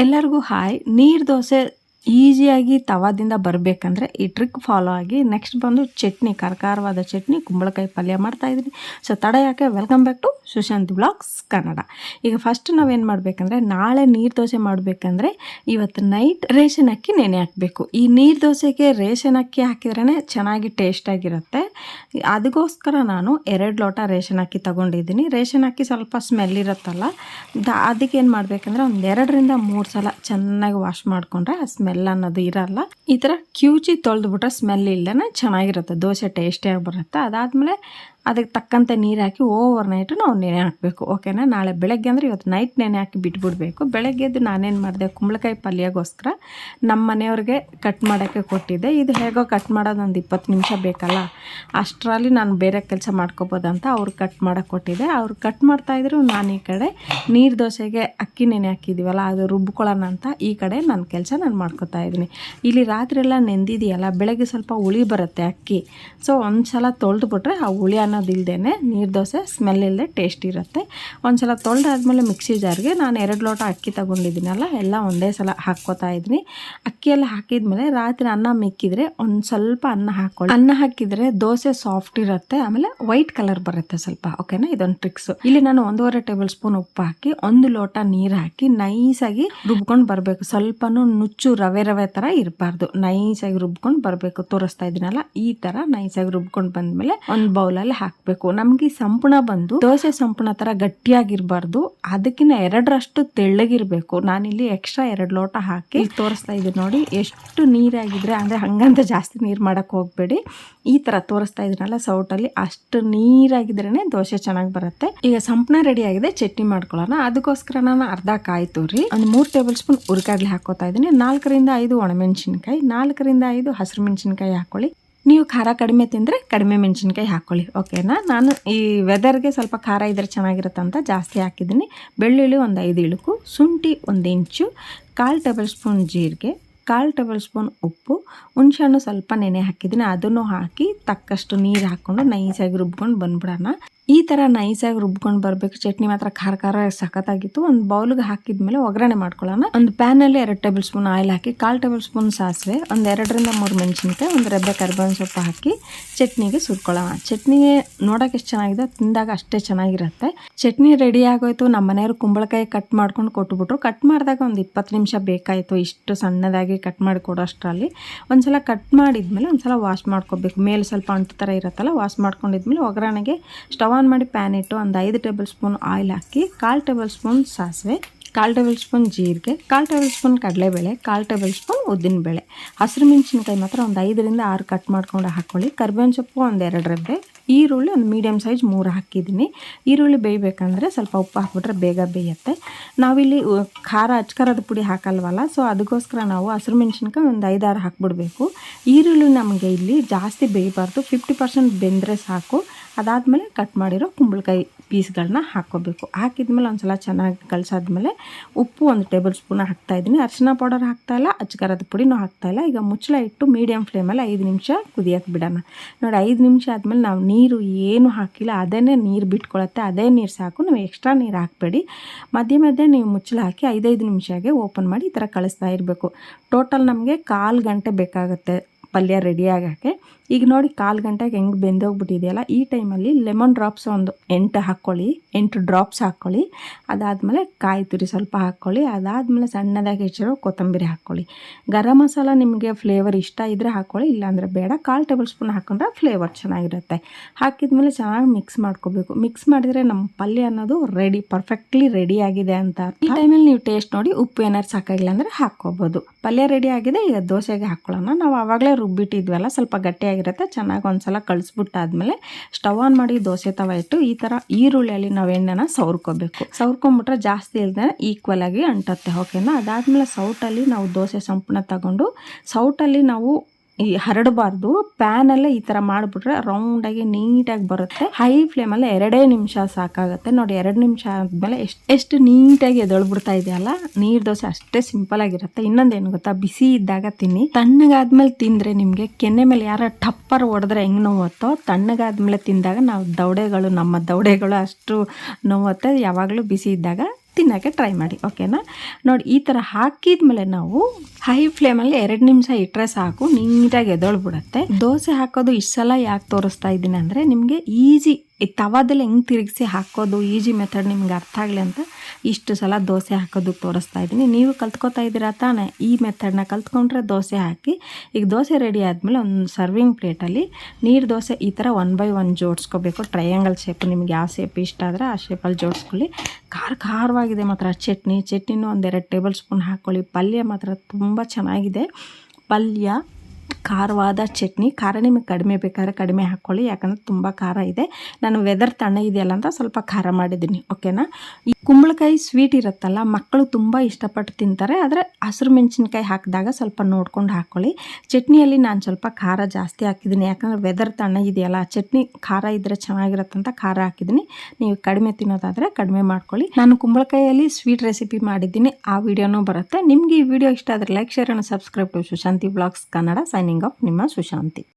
ಎಲ್ಲರಿಗೂ ಹಾಯ್. ನೀರು ದೋಸೆ ಈಸಿಯಾಗಿ ತವಾದಿಂದ ಬರಬೇಕಂದ್ರೆ ಈ ಟ್ರಿಕ್ ಫಾಲೋ ಆಗಿ ನೆಕ್ಸ್ಟ್ ಬಂದು ಚಟ್ನಿ, ಕರ್ಕಾರವಾದ ಚಟ್ನಿ, ಕುಂಬಳಕಾಯಿ ಪಲ್ಯ ಮಾಡ್ತಾ ಇದ್ದೀನಿ. ಸೊ ತಡ ಯಾಕೆ? Welcome back to Sushant blogs Kannada ಈಗ ಫಸ್ಟ್ ನಾವೇನು ಮಾಡಬೇಕಂದ್ರೆ, ನಾಳೆ ನೀರು ದೋಸೆ ಮಾಡಬೇಕಂದ್ರೆ ಇವತ್ತು ನೈಟ್ ರೇಷನ್ ಅಕ್ಕಿ ನೆನೆ ಹಾಕಬೇಕು. ಈ ನೀರು ದೋಸೆಗೆ ರೇಷನ್ ಅಕ್ಕಿ ಹಾಕಿದ್ರೇ ಚೆನ್ನಾಗಿ ಟೇಸ್ಟಾಗಿರುತ್ತೆ ಅದಕ್ಕೋಸ್ಕರ ನಾನು ಎರಡು ಲೋಟ ರೇಷನ್ ಅಕ್ಕಿ ತಗೊಂಡಿದ್ದೀನಿ. ರೇಷನ್ ಅಕ್ಕಿ ಸ್ವಲ್ಪ ಸ್ಮೆಲ್ ಇರುತ್ತಲ್ಲ ಅದಕ್ಕೆ ಏನು ಮಾಡಬೇಕಂದ್ರೆ ಒಂದು ಎರಡರಿಂದ ಮೂರು ಸಲ ಚೆನ್ನಾಗಿ ವಾಶ್ ಮಾಡಿಕೊಂಡ್ರೆ ಆ ಸ್ಮೆಲ್ ಅನ್ನೋದು ಇರಲ್ಲ. ಈ ಥರ ಕ್ಯೂಚಿ ತೊಳೆದ್ಬಿಟ್ರೆ ಸ್ಮೆಲ್ ಇಲ್ಲದೇ ಚೆನ್ನಾಗಿರುತ್ತೆ. ದೋಸೆ ಟೇಸ್ಟಿಯಾಗಿ ಬರುತ್ತೆ. ಅದಾದಮೇಲೆ ಅದಕ್ಕೆ ತಕ್ಕಂತೆ ನೀರು ಹಾಕಿ ಓವರ್ ನೈಟು ನಾವು ನೆನೆ ಹಾಕಬೇಕು ಓಕೆನಾ ನಾಳೆ ಬೆಳಗ್ಗೆ ಅಂದರೆ ಇವತ್ತು ನೈಟ್ ನೆನೆ ಹಾಕಿ ಬಿಟ್ಬಿಡಬೇಕು. ಬೆಳಗ್ಗೆ ಎದ್ದು ನಾನೇನು ಮಾಡಿದೆ, ಕುಂಬಳಕಾಯಿ ಪಲ್ಯಗೋಸ್ಕರ ನಮ್ಮ ಮನೆಯವ್ರಿಗೆ ಕಟ್ ಮಾಡೋಕ್ಕೆ ಕೊಟ್ಟಿದ್ದೆ. ಇದು ಹೇಗೋ ಕಟ್ ಮಾಡೋದು ಒಂದು ಇಪ್ಪತ್ತು ನಿಮಿಷ ಬೇಕಲ್ಲ? ಅಷ್ಟರಲ್ಲಿ ನಾನು ಬೇರೆ ಕೆಲಸ ಮಾಡ್ಕೋಬೋದಂತ ಅವ್ರು ಕಟ್ ಮಾಡೋಕ್ಕೆ ಕೊಟ್ಟಿದ್ದೆ. ಅವ್ರು ಕಟ್ ಮಾಡ್ತಾಯಿದ್ರು ನಾನು ಈ ಕಡೆ ನೀರು ದೋಸೆಗೆ ಅಕ್ಕಿ ನೆನೆ ಹಾಕಿದ್ದೀವಲ್ಲ ಅದು ರುಬ್ಕೊಳ್ಳೋಣ ಅಂತ ಈ ಕಡೆ ನನ್ನ ಕೆಲಸ ನಾನು ಮಾಡ್ಕೋತಾ ಇದ್ದೀನಿ. ಇಲ್ಲಿ ರಾತ್ರಿ ಎಲ್ಲ ನೆಂದಿದೆಯಲ್ಲ, ಬೆಳಗ್ಗೆ ಸ್ವಲ್ಪ ಹುಳಿ ಬರುತ್ತೆ ಅಕ್ಕಿ. ಸೊ ಒಂದು ಸಲ ತೊಳೆದ್ಬಿಟ್ರೆ ಆ ಹುಳಿ ಅನ್ನೋದಿಲ್ದೇ ನೀರು ದೋಸೆ ಸ್ಮೆಲ್ ಇಲ್ಲದೆ ಟೇಸ್ಟ್ ಇರುತ್ತೆ. ಒಂದು ಸಲ ತೊಳೆದಾದ್ಮೇಲೆ ಮಿಕ್ಸಿ ಜಾರ್ಗೆ ನಾನು ಎರಡು ಲೋಟ ಅಕ್ಕಿ ತೊಗೊಂಡಿದ್ದೀನಲ್ಲ, ಎಲ್ಲ ಒಂದೇ ಸಲ ಹಾಕ್ಕೋತಾ ಇದ್ದೀನಿ. ಅಕ್ಕಿಯೆಲ್ಲ ಹಾಕಿದ್ಮೇಲೆ ರಾತ್ರಿ ಅನ್ನ ಮಿಕ್ಕಿದ್ರೆ ಒಂದು ಸ್ವಲ್ಪ ಅನ್ನ ಹಾಕೊಳ್ಳಿ. ಅನ್ನ ಹಾಕಿದರೆ ದೋಸೆ ಸಾಫ್ಟ್ ಇರುತ್ತೆ, ಆಮೇಲೆ ವೈಟ್ ಕಲರ್ ಬರುತ್ತೆ ಸ್ವಲ್ಪ ಓಕೆನಾ ಇದೊಂದು ಟ್ರಿಕ್ಸು ಇಲ್ಲಿ ನಾನು ಒಂದೂವರೆ ಟೇಬಲ್ ಸ್ಪೂನ್ ಉಪ್ಪು ಹಾಕಿ, ಒಂದು ಲೋಟ ನೀರು ಹಾಕಿ ನೈಸಾಗಿ ರುಬ್ಕೊಂಡು ಬರಬೇಕು. ಸ್ವಲ್ಪನೂ ನುಚ್ಚು ರವೆ ರವೆ ಥರ ಇರಬಾರ್ದು. ನೈಸಾಗಿ ರುಬ್ಕೊಂಡು ಬರಬೇಕು. ತೋರಿಸ್ತಾ ಇದ್ದೀನಲ್ಲ, ಈ ಥರ ನೈಸಾಗಿ ರುಬ್ಕೊಂಡು ಬಂದಮೇಲೆ ಒಂದು ಬೌಲಲ್ಲಿ ಹಾಕಬೇಕು. ನಮಗೆ ಈ ಸಂಪುಣ ಬಂದು ದೋಸೆ ಸಂಪುಣ ಥರ ಗಟ್ಟಿಯಾಗಿರ್ಬಾರ್ದು. ಅದಕ್ಕಿಂತ ಎರಡರಷ್ಟು ತೆಳ್ಳಗಿರಬೇಕು. ನಾನಿಲ್ಲಿ ಎಕ್ಸ್ಟ್ರಾ ಎರಡು ಲೋಟ ಹಾಕಿ ತೋರಿಸ್ತಾ ಇದ್ದೀನಿ ನೋಡಿ, ಎಷ್ಟು ನೀರಾಗಿದ್ರೆ, ಅಂದರೆ ಹಂಗಂತ ಜಾಸ್ತಿ ನೀರು ಮಾಡೋಕ್ಕೆ ಹೋಗಬೇಡಿ. ಈ ಥರ ತೋರಿಸ್ತಾ ಇದ್ದೀನಲ್ಲ ಸೌಟಲ್ಲಿ, ಅಷ್ಟು ನೀರಾಗಿದ್ರೇ ದೋಸೆ ಚೆನ್ನಾಗಿ ಬರುತ್ತೆ. ಈಗ ಸಂಪಣ ರೆಡಿ ಆಗಿದೆ, ಚಟ್ನಿ ಮಾಡ್ಕೊಳ್ಳೋಣ. ಅದಕ್ಕೋಸ್ಕರ ನಾನು ಅರ್ಧ ಕಾಯಿ ತುರಿ, ಒಂದು ಮೂರು ಟೇಬಲ್ ಸ್ಪೂನ್ ಹುರ್ಗಾಡ್ಲಿ ಹಾಕೋತಾ ಇದ್ದೀನಿ. ನಾಲ್ಕರಿಂದ ಐದು ಒಣಮೆಣಸಿನ್ಕಾಯಿ, ನಾಲ್ಕರಿಂದ ಐದು ಹಸಿರು ಮೆಣಸಿನ್ಕಾಯಿ ಹಾಕೊಳ್ಳಿ. ನೀವು ಖಾರ ಕಡಿಮೆ ತಿಂದರೆ ಕಡಿಮೆ ಮೆಣಸಿನ್ಕಾಯಿ ಹಾಕ್ಕೊಳ್ಳಿ ಓಕೆನಾ? ನಾನು ಈ ವೆದರ್ಗೆ ಸ್ವಲ್ಪ ಖಾರ ಇದ್ರೆ ಚೆನ್ನಾಗಿರುತ್ತೆ ಅಂತ ಜಾಸ್ತಿ ಹಾಕಿದ್ದೀನಿ. ಬೆಳ್ಳುಳ್ಳಿ ಒಂದು ಐದು ಇಳುಕು, ಶುಂಠಿ ಒಂದು ಇಂಚು, ಕಾಲು ಟೇಬಲ್ ಸ್ಪೂನ್ ಜೀರಿಗೆ, ಕಾಲು ಟೇಬಲ್ ಸ್ಪೂನ್ ಉಪ್ಪು, ಹುಣ್ಸೆಹಣ್ಣು ಸ್ವಲ್ಪ ನೆನೆ ಹಾಕಿದ್ದೀನಿ. ಅದನ್ನು ಹಾಕಿ ತಕ್ಕಷ್ಟು ನೀರು ಹಾಕ್ಕೊಂಡು ನೈಸಾಗಿ ರುಬ್ಕೊಂಡು ಬಂದ್ಬಿಡೋಣ. ಈ ಥರ ನೈಸಾಗಿ ರುಬ್ಕೊಂಡು ಬರಬೇಕು. ಚಟ್ನಿ ಮಾತ್ರ ಖಾರ ಖಾರ ಸಖತ್ತಾಗಿತ್ತು. ಒಂದು ಬೌಲ್ಗೆ ಹಾಕಿದ್ಮೇಲೆ ಒಗ್ಗರಣೆ ಮಾಡ್ಕೊಳ್ಳೋಣ. ಒಂದು ಪ್ಯಾನಲ್ಲಿ ಎರಡು ಟೇಬಲ್ ಸ್ಪೂನ್ ಆಯಿಲ್ ಹಾಕಿ, ಕಾಲು ಟೇಬಲ್ ಸ್ಪೂನ್ ಸಾಸಿವೆ, ಒಂದು ಎರಡರಿಂದ ಮೂರು ಮೆಣಸಿನಕಾಯಿ, ಒಂದು ರೆಬ್ಬೆ ಕರಿಬೇವಿನ ಸೊಪ್ಪು ಹಾಕಿ ಚಟ್ನಿಗೆ ಸುರ್ಕೊಳ್ಳೋಣ ಚಟ್ನಿ ನೋಡೋಕೆ ಎಷ್ಟು ಚೆನ್ನಾಗಿದೆ, ತಿಂದಾಗ ಅಷ್ಟೇ ಚೆನ್ನಾಗಿರುತ್ತೆ. ಚಟ್ನಿ ರೆಡಿ ಆಗೋಯ್ತು. ನಮ್ಮ ಮನೆಯವರು ಕುಂಬಳಕಾಯಿ ಕಟ್ ಮಾಡ್ಕೊಂಡು ಕೊಟ್ಬಿಟ್ರು. ಕಟ್ ಮಾಡಿದಾಗ ಒಂದು ಇಪ್ಪತ್ತು ನಿಮಿಷ ಬೇಕಾಯಿತು ಇಷ್ಟು ಸಣ್ಣದಾಗಿ ಕಟ್ ಮಾಡಿ ಕೊಡೋಷ್ಟರಲ್ಲಿ. ಒಂದ್ಸಲ ಕಟ್ ಮಾಡಿದ್ಮೇಲೆ ಒಂದ್ಸಲ ವಾಶ್ ಮಾಡ್ಕೋಬೇಕು. ಮೇಲೆ ಸ್ವಲ್ಪ ಅಂಟು ಥರ ಇರುತ್ತಲ್ಲ ವಾಶ್ ಮಾಡ್ಕೊಂಡಿದ್ಮೇಲೆ ಒಗ್ಗರಣೆಗೆ ಸ್ಟವ್ ಆನ್ ಮಾಡಿ ಪ್ಯಾನ್ ಇಟ್ಟು ಒಂದು ಐದು ಟೇಬಲ್ ಸ್ಪೂನ್ ಆಯಿಲ್ ಹಾಕಿ, ಕಾಲು ಟೇಬಲ್ ಸ್ಪೂನ್ ಸಾಸಿವೆ, ಕಾಲು ಟೇಬಲ್ ಸ್ಪೂನ್ ಜೀರಿಗೆ, ಕಾಲು ಟೇಬಲ್ ಸ್ಪೂನ್ ಕಡಲೆಬೇಳೆ, ಕಾಲು ಟೇಬಲ್ ಸ್ಪೂನ್ ಉದ್ದಿನಬೇಳೆ. ಹಸಿರು ಮೆಣಸಿನ್ಕಾಯಿ ಮಾತ್ರ ಒಂದು ಐದರಿಂದ ಆರು ಕಟ್ ಮಾಡ್ಕೊಂಡು ಹಾಕ್ಕೊಳ್ಳಿ ಕರ್ಬೇವಿನ ಸೊಪ್ಪು ಒಂದು ಎರಡು ರೆಬ್ಬೆ ಈರುಳ್ಳಿ ಒಂದು ಮೀಡಿಯಮ್ ಸೈಜ್ ಮೂರು ಹಾಕಿದ್ದೀನಿ. ಈರುಳ್ಳಿ ಬೇಯಬೇಕಂದ್ರೆ ಸ್ವಲ್ಪ ಉಪ್ಪು ಹಾಕ್ಬಿಟ್ರೆ ಬೇಗ ಬೇಯುತ್ತೆ. ನಾವಿಲ್ಲಿ ಖಾರ, ಅಚ್ಕಾರದ ಪುಡಿ ಹಾಕಲ್ವಲ್ಲ ಸೊ ಅದಕ್ಕೋಸ್ಕರ ನಾವು ಹಸಿರು ಮೆಣಸಿನ್ಕಾಯಿ ಒಂದು ಐದಾರು ಹಾಕ್ಬಿಡ್ಬೇಕು. ಈರುಳ್ಳಿ ನಮಗೆ ಇಲ್ಲಿ ಜಾಸ್ತಿ ಬೇಯಬಾರ್ದು. ಫಿಫ್ಟಿ ಪರ್ಸೆಂಟ್ ಬೆಂದರೆ ಸಾಕು. ಅದಾದಮೇಲೆ ಕಟ್ ಮಾಡಿರೋ ಕುಂಬಳಕಾಯಿ ಪೀಸ್ಗಳನ್ನ ಹಾಕ್ಕೋಬೇಕು. ಹಾಕಿದ್ಮೇಲೆ ಒಂದು ಸಲ ಚೆನ್ನಾಗಿ ಕಲಸಾದ್ಮೇಲೆ ಉಪ್ಪು ಒಂದು ಟೇಬಲ್ ಸ್ಪೂನ್ ಹಾಕ್ತಾಯಿದ್ದೀನಿ ಅರಿಶಿನ ಪೌಡರ್ ಹಾಕ್ತಾಯಿಲ್ಲ ಅಚ್ಚಕರದ ಪುಡಿನೂ ಹಾಕ್ತಾಯಿಲ್ಲ ಈಗ ಮುಚ್ಚಳ ಇಟ್ಟು ಮೀಡಿಯಮ್ ಫ್ಲೇಮಲ್ಲಿ ಐದು ನಿಮಿಷ ಕುದಿಯೋಕೆ ಬಿಡೋಣ. ನೋಡಿ, ಐದು ನಿಮಿಷ ಆದಮೇಲೆ ನಾವು ನೀರು ಏನು ಹಾಕಿಲ್ಲ ಅದೇ ನೀರು ಬಿಟ್ಕೊಳತ್ತೆ. ಅದೇ ನೀರು ಸಾಕು, ನೀವು ಎಕ್ಸ್ಟ್ರಾ ನೀರು ಹಾಕಬೇಡಿ. ಮಧ್ಯೆ ಮಧ್ಯೆ ನೀವು ಮುಚ್ಚಳ ಹಾಕಿ ಐದೈದು ನಿಮಿಷಗೆ ಓಪನ್ ಮಾಡಿ ಈ ಥರ ಕಳಿಸ್ತಾ ಇರಬೇಕು. ಟೋಟಲ್ ನಮಗೆ ಕಾಲು ಗಂಟೆ ಬೇಕಾಗುತ್ತೆ. ಪಲ್ಯ ರೆಡಿ ಆಗೋಕ್ಕೆ. ಈಗ ನೋಡಿ ಕಾಲು ಗಂಟೆಗೆ ಹೆಂಗೆ ಬೆಂದೋಗ್ಬಿಟ್ಟಿದೆಯಲ್ಲ, ಈ ಟೈಮಲ್ಲಿ ಲೆಮನ್ ಡ್ರಾಪ್ಸ್ ಒಂದು ಎಂಟು ಹಾಕ್ಕೊಳ್ಳಿ ಎಂಟು ಡ್ರಾಪ್ಸ್ ಹಾಕ್ಕೊಳ್ಳಿ ಅದಾದಮೇಲೆ ಕಾಯಿ ತುರಿ ಸ್ವಲ್ಪ ಹಾಕ್ಕೊಳ್ಳಿ ಅದಾದಮೇಲೆ ಸಣ್ಣದಾಗಿ ಹೆಚ್ಚಿರೋ ಕೊತ್ತಂಬರಿ ಹಾಕ್ಕೊಳ್ಳಿ ಗರಂ ಮಸಾಲ ನಿಮಗೆ ಫ್ಲೇವರ್ ಇಷ್ಟ ಇದ್ದರೆ ಹಾಕ್ಕೊಳ್ಳಿ ಇಲ್ಲಾಂದರೆ ಬೇಡ. ಕಾಲು ಟೇಬಲ್ ಸ್ಪೂನ್ ಹಾಕೊಂಡ್ರೆ ಫ್ಲೇವರ್ ಚೆನ್ನಾಗಿರುತ್ತೆ. ಹಾಕಿದ್ಮೇಲೆ ಚೆನ್ನಾಗಿ ಮಿಕ್ಸ್ ಮಾಡ್ಕೋಬೇಕು. ಮಿಕ್ಸ್ ಮಾಡಿದರೆ ನಮ್ಮ ಪಲ್ಯ ಅನ್ನೋದು ರೆಡಿ ಪರ್ಫೆಕ್ಟ್ಲಿ ರೆಡಿ ಆಗಿದೆ ಅಂತ. ಈ ಟೈಮಲ್ಲಿ ನೀವು ಟೇಸ್ಟ್ ನೋಡಿ ಉಪ್ಪು ಏನಾದ್ರು ಸಾಕಾಗಿಲ್ಲ ಅಂದರೆ ಹಾಕ್ಕೋಬೋದು. ಪಲ್ಯ ರೆಡಿ ಆಗಿದೆ, ಈಗ ದೋಸೆಗೆ ಹಾಕ್ಕೊಳ್ಳೋಣ ನಾವು ಆವಾಗಲೇ ರುಬ್ಬಿಟ್ಟಿದ್ವಲ್ಲ, ಸ್ವಲ್ಪ ಗಟ್ಟಿಯಾಗಿರುತ್ತೆ, ಚೆನ್ನಾಗಿ ಒಂದ್ಸಲ ಕಳಿಸ್ಬಿಟ್ಟಾದ್ಮೇಲೆ ಸ್ಟವ್ ಆನ್ ಮಾಡಿ ದೋಸೆ ತವ ಇಟ್ಟು ಈ ಥರ ಈರುಳ್ಳಿಯಲ್ಲಿ ನಾವು ಎಣ್ಣೆನ ಸವ್ರ್ಕೋಬೇಕು. ಸವ್ರ್ಕೊಂಬಿಟ್ರೆ ಜಾಸ್ತಿ ಇಲ್ಲದೆ ಈಕ್ವಲ್ ಆಗಿ ಅಂಟತ್ತೆ ಓಕೆನಾ ಅದಾದಮೇಲೆ ಸೌಟಲ್ಲಿ ನಾವು ದೋಸೆ ಸಂಪೂರ್ಣ ತಗೊಂಡು ಸೌಟಲ್ಲಿ ನಾವು ಈ ಹರಡಬಾರ್ದು. ಪ್ಯಾನಲ್ಲೇ ಈ ಥರ ಮಾಡಿಬಿಟ್ರೆ ರೌಂಡಾಗಿ ನೀಟಾಗಿ ಬರುತ್ತೆ. ಹೈ ಫ್ಲೇಮಲ್ಲಿ ಎರಡೇ ನಿಮಿಷ ಸಾಕಾಗುತ್ತೆ. ನೋಡಿ, ಎರಡು ನಿಮಿಷ ಆದಮೇಲೆ ಎಷ್ಟು ಎಷ್ಟು ನೀಟಾಗಿ ಎದೊಳ್ಬಿಡ್ತಾ ಇದೆಯಲ್ಲ? ನೀರು ದೋಸೆ ಅಷ್ಟೇ ಸಿಂಪಲ್ ಆಗಿರುತ್ತೆ. ಇನ್ನೊಂದೇನು ಗೊತ್ತಾ? ಬಿಸಿ ಇದ್ದಾಗ ತಿನ್ನಿ. ತಣ್ಣಗಾದ್ಮೇಲೆ ತಿಂದರೆ ನಿಮಗೆ ಕೆನ್ನೆ ಮೇಲೆ ಯಾರ ಟಪ್ಪರ್ ಹೊಡೆದ್ರೆ ಹೆಂಗೆ ನೋವತ್ತೋ? ತಣ್ಣಗಾದ್ಮೇಲೆ ತಿಂದಾಗ ನಾವು ದೌಡೆಗಳು, ನಮ್ಮ ದೌಡೆಗಳು ಅಷ್ಟು ನೋವತ್ತೆ. ಯಾವಾಗಲೂ ಬಿಸಿ ಇದ್ದಾಗ ತಿನ್ನೋಕ್ಕೆ ಟ್ರೈ ಮಾಡಿ ಓಕೆನಾ ನೋಡಿ, ಈ ಥರ ಹಾಕಿದ್ಮೇಲೆ ನಾವು ಹೈ ಫ್ಲೇಮಲ್ಲಿ ಎರಡು ನಿಮಿಷ ಇಟ್ಟರೆ ಸಾಕು, ನೀಟಾಗಿ ಎದೊಳ್ಬಿಡುತ್ತೆ. ದೋಸೆ ಹಾಕೋದು ಇಷ್ಟು ಸಲ ಯಾಕೆ ತೋರಿಸ್ತಾ ಇದ್ದೀನಿ ಅಂದರೆ ನಿಮಗೆ ಈಸಿ ಈ ತವಾದಲ್ಲಿ ಹೆಂಗೆ ತಿರುಗಿಸಿ ಹಾಕೋದು ಈಜಿ ಮೆಥಡ್ ನಿಮ್ಗೆ ಅರ್ಥ ಆಗಲಿ ಅಂತ ಇಷ್ಟು ಸಲ ದೋಸೆ ಹಾಕೋದಕ್ಕೆ ತೋರಿಸ್ತಾ ಇದ್ದೀನಿ. ನೀವು ಕಲ್ತ್ಕೊತಾ ಇದ್ದೀರಾ ತಾನೇ? ಈ ಮೆಥಡ್ನ ಕಲ್ತ್ಕೊಂಡ್ರೆ ದೋಸೆ ಹಾಕಿ, ಈಗ ದೋಸೆ ರೆಡಿ ಆದಮೇಲೆ ಒಂದು ಸರ್ವಿಂಗ್ ಪ್ಲೇಟಲ್ಲಿ ನೀರು ದೋಸೆ ಈ ಥರ ಒನ್ ಬೈ ಒನ್ ಜೋಡಿಸ್ಕೋಬೇಕು. ಟ್ರಯಾಂಗಲ್ ಶೇಪ್ ನಿಮ್ಗೆ ಯಾವ ಶೇಪ್ ಇಷ್ಟ ಆದರೆ ಆ ಶೇಪಲ್ಲಿ ಜೋಡಿಸ್ಕೊಳ್ಳಿ. ಖಾರ ಖಾರವಾಗಿದೆ ಮಾತ್ರ ಚಟ್ನಿ. ಚಟ್ನಿನೂ ಒಂದೆರಡು ಟೇಬಲ್ ಸ್ಪೂನ್ ಹಾಕ್ಕೊಳ್ಳಿ ಪಲ್ಯ ಮಾತ್ರ ತುಂಬ ಚೆನ್ನಾಗಿದೆ. ಪಲ್ಯ ಖಾರವಾದ ಚಟ್ನಿ. ಖಾರ ನಿಮಗೆ ಕಡಿಮೆ ಬೇಕಾದ್ರೆ ಕಡಿಮೆ ಹಾಕ್ಕೊಳ್ಳಿ ಯಾಕಂದರೆ ತುಂಬ ಖಾರ ಇದೆ. ನಾನು ವೆದರ್ ತಣ್ಣ ಇದೆಯಲ್ಲ ಅಂತ ಸ್ವಲ್ಪ ಖಾರ ಮಾಡಿದ್ದೀನಿ ಓಕೆನಾ ಈ ಕುಂಬಳಕಾಯಿ ಸ್ವೀಟ್ ಇರುತ್ತಲ್ಲ, ಮಕ್ಕಳು ತುಂಬ ಇಷ್ಟಪಟ್ಟು ತಿಂತಾರೆ. ಆದರೆ ಹಸಿರು ಮೆಣಸಿನ್ಕಾಯಿ ಹಾಕಿದಾಗ ಸ್ವಲ್ಪ ನೋಡ್ಕೊಂಡು ಹಾಕ್ಕೊಳ್ಳಿ ಚಟ್ನಿಯಲ್ಲಿ ನಾನು ಸ್ವಲ್ಪ ಖಾರ ಜಾಸ್ತಿ ಹಾಕಿದ್ದೀನಿ, ಯಾಕಂದರೆ ವೆದರ್ ತಣ್ಣ ಇದೆಯಲ್ಲ ಚಟ್ನಿ ಖಾರ ಇದ್ದರೆ ಚೆನ್ನಾಗಿರುತ್ತೆ ಅಂತ ಖಾರ ಹಾಕಿದ್ದೀನಿ. ನೀವು ಕಡಿಮೆ ತಿನ್ನೋದಾದರೆ ಕಡಿಮೆ ಮಾಡ್ಕೊಳ್ಳಿ. ನಾನು ಕುಂಬಳಕಾಯಿಯಲ್ಲಿ ಸ್ವೀಟ್ ರೆಸಿಪಿ ಮಾಡಿದ್ದೀನಿ, ಆ ವಿಡಿಯೋನೂ ಬರುತ್ತೆ. ನಿಮಗೆ ಈ ವಿಡಿಯೋ ಇಷ್ಟ ಆದರೆ ಲೈಕ್ ಶೇರ್ ಅನ್ನು subscribe to Sushanti blogs Kannada signing off ನಿಮ್ಮ ಸುಶಾಂತಿ.